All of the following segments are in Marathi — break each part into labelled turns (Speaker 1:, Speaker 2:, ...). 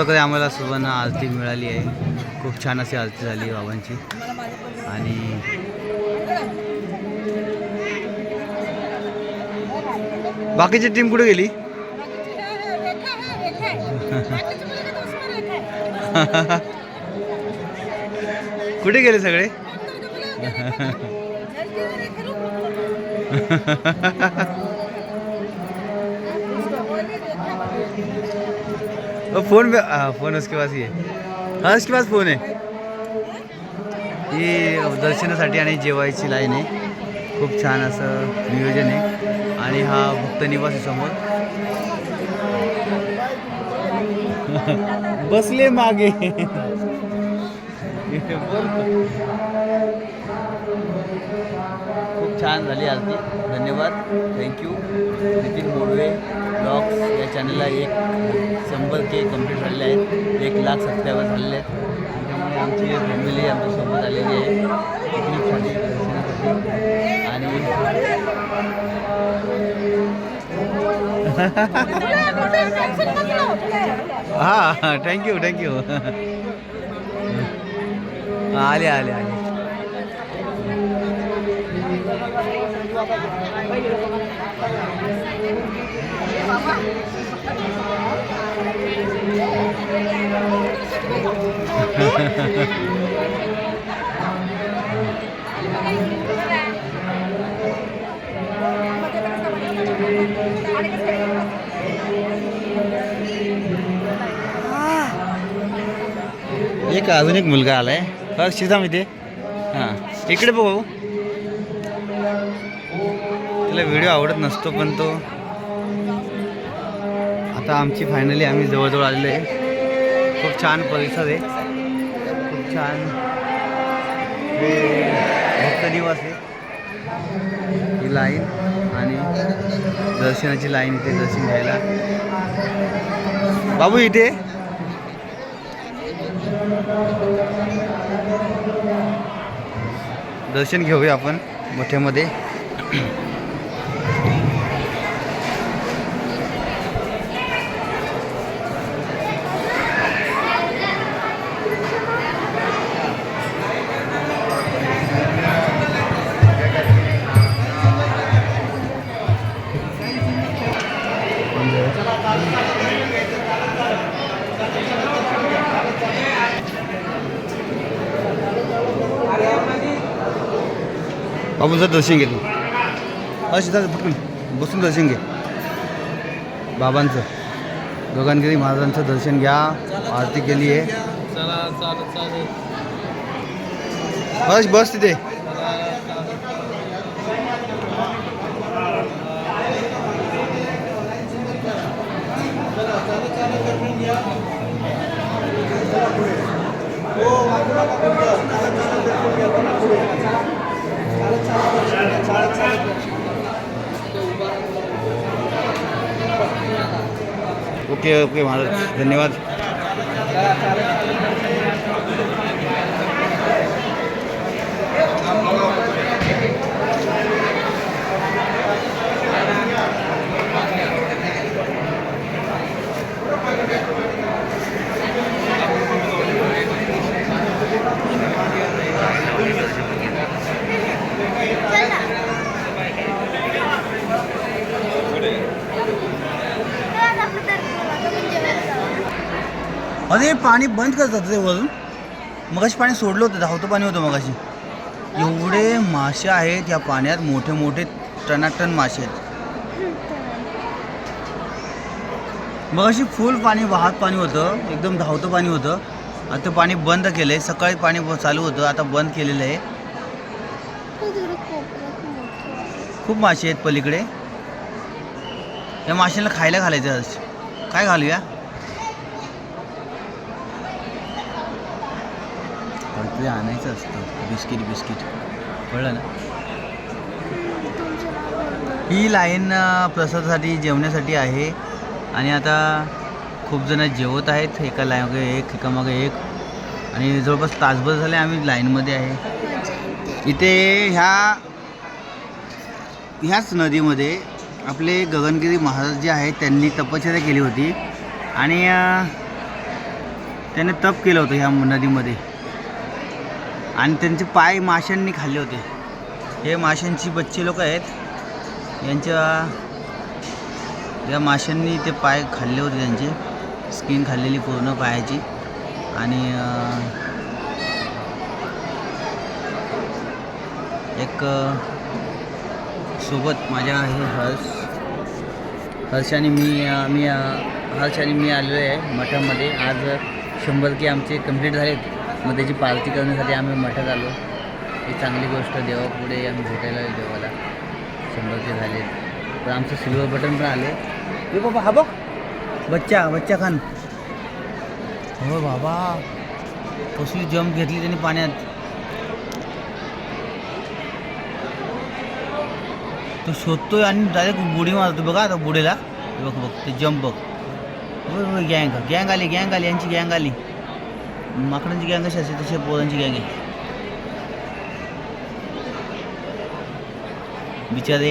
Speaker 1: प्रकारे आम्हाला सुवर्ण आरती मिळाली आहे. खूप छान अशी आरती झाली आहे बाबांची. आणि बाकीची टीम कुठे गेली? कुठे गेले सगळे? वो फोन पे हाँ फोन उसके पास ही है। हाँ उसके पास फोन है। ही दर्शनासाठी आणि जेवायची लाईन आहे. खूप छान असं नियोजन आहे. आणि हा भक्त निवास आहे समोर. बसले मागे. खूप छान झाली आरती. धन्यवाद. थँक्यू नितीन मोडवे. ब्लॉग्स या चॅनलला एक शंभर के कंप्लीट झालेले आहेत. एक लाख सबस्क्रायबर झालेले आहेत. त्यामुळे आमची फॅमिली आमच्यासोबत आलेली आहे. पिकनिकसाठी दर्शनासाठी. आणि हां हां थँक्यू थँक्यू आले आले आले. एक अजून एक मुलगा आलाय. बघ मी इथे हां. इकडे बघू. तिला व्हिडिओ आवडत नसतो पण तो आता आमची फायनली आम्ही जवळजवळ आलेलो आहे. खूप छान परिसर आहे. खूप छान. भक्त दिवस आहे. ही लाईन आणि दर्शनाची लाईन इथे दर्शन घ्यायला. बाबू इथे? दर्शन घेऊया आपण मोठ्यामध्ये. बाबूचं दर्शन घे तू हा सिद्धार्थ पटकन बसून दर्शन घे बाबांचं गगनगिरी महाराजांचं दर्शन घ्या. आरती केली आहे. बस बस तिथे. ओके ओके महाराज. धन्यवाद. अरे पाणी बंद करतात ते वरून. मगाशी पाणी सोडलं होतं धावतं पाणी होतं मगाशी. एवढे मासे आहेत या पाण्यात मोठे मोठे टनाटन मासे आहेत. मगाशी फुल पाणी वाहत पाणी होतं एकदम धावतं पाणी होतं. आता पाणी बंद केलं आहे सकाळी पाणी चालू होतं आता बंद केलेलं आहे. खूप मासे आहेत पलीकडे. या माशांना खायला घालायचं काय घालूया? काहीतरी आणायचं असतं. Biscuit biscuit. कळलं ना? ही लाईन प्रसादासाठी जेवण्यासाठी आहे. आणि आता खूप जण जेवत आहेत. एका लाईनमागे एक एकामागे एक. आणि जवळपास तासभर झाले आम्ही लाईनमध्ये आहे. इथे ह्या ह्याच नदीमध्ये आपले गगनगिरी महाराज जे आहेत त्यांनी तपश्चर्या केली होती. आणि त्याने तप केलं होतं ह्या नदीमध्ये. आणि त्यांचे पाय माशांनी खाल्ले होते. हे माशांची बच्चे लोक आहेत. यांच्या या माशांनी ते पाय खाल्ले होते त्यांचे. स्किन खाल्लेली पूर्ण पायाची. आणि एक सोबत माझ्या हे हर्ष हर्ष आणि मी मी हर्ष आणि मी आलेलो आहे मठामध्ये. आज शंभर की आमचे कंप्लीट झालेत. मग त्याची पार्टी करण्यासाठी आम्ही मठात आलो. ही चांगली गोष्ट देवापुढे आम्ही भेटायला आलो देवाला. शंभर के झाले तर आमचं सिल्वर बटन पण आले. ए बाबा हा बघ. बच्चा बच्चा खान. हो बाबा. कसली जम्प घेतली त्यांनी पाण्यात. तो शोधतोय आणि डायरेक्ट बुडी मारतो बघा आता बुडीला. हे बघ बघ ते जम्प बघ. गँग गँग आली गँग आली यांची गँग आली. माकडांची गँग कशी असते तशी पोरांची गँग आहे. बिचारे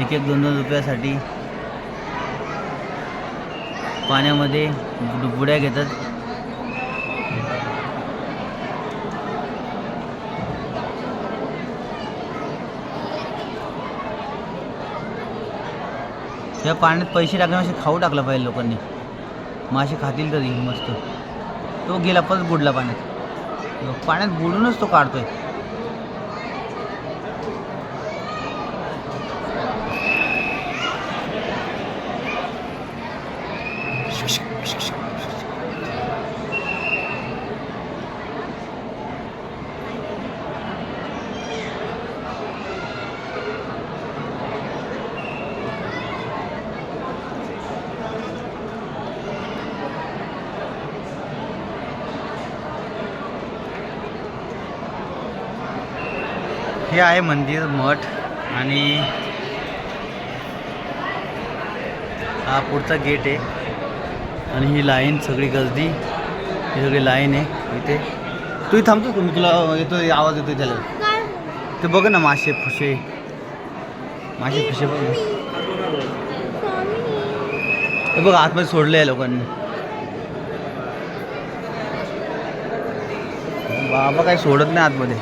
Speaker 1: एक एक दोन दोन रुपयासाठी पाण्यामध्ये बुड्या घेतात. त्या पाण्यात पैसे टाकण्यापेक्षा खाऊ टाकलं पाहिजे लोकांनी. मासे खातील तरी मस्त. तो गेला परत बुडला पाण्यात. पाण्यात बुडूनच तो काढतोय. हे आहे मंदिर मठ आणि हा पुढचा गेट आहे. आणि ही लाईन सगळी गर्दी ही सगळी लाईन आहे इथे. तू थांबतो तुम्ही तुला येतो आवाज येतो त्याला. ते बघ ना मासे फुशे मासे फुशे बघ ना. बघ आतमध्ये सोडले आहे लोकांनी. बाबा काही सोडत नाही आतमध्ये.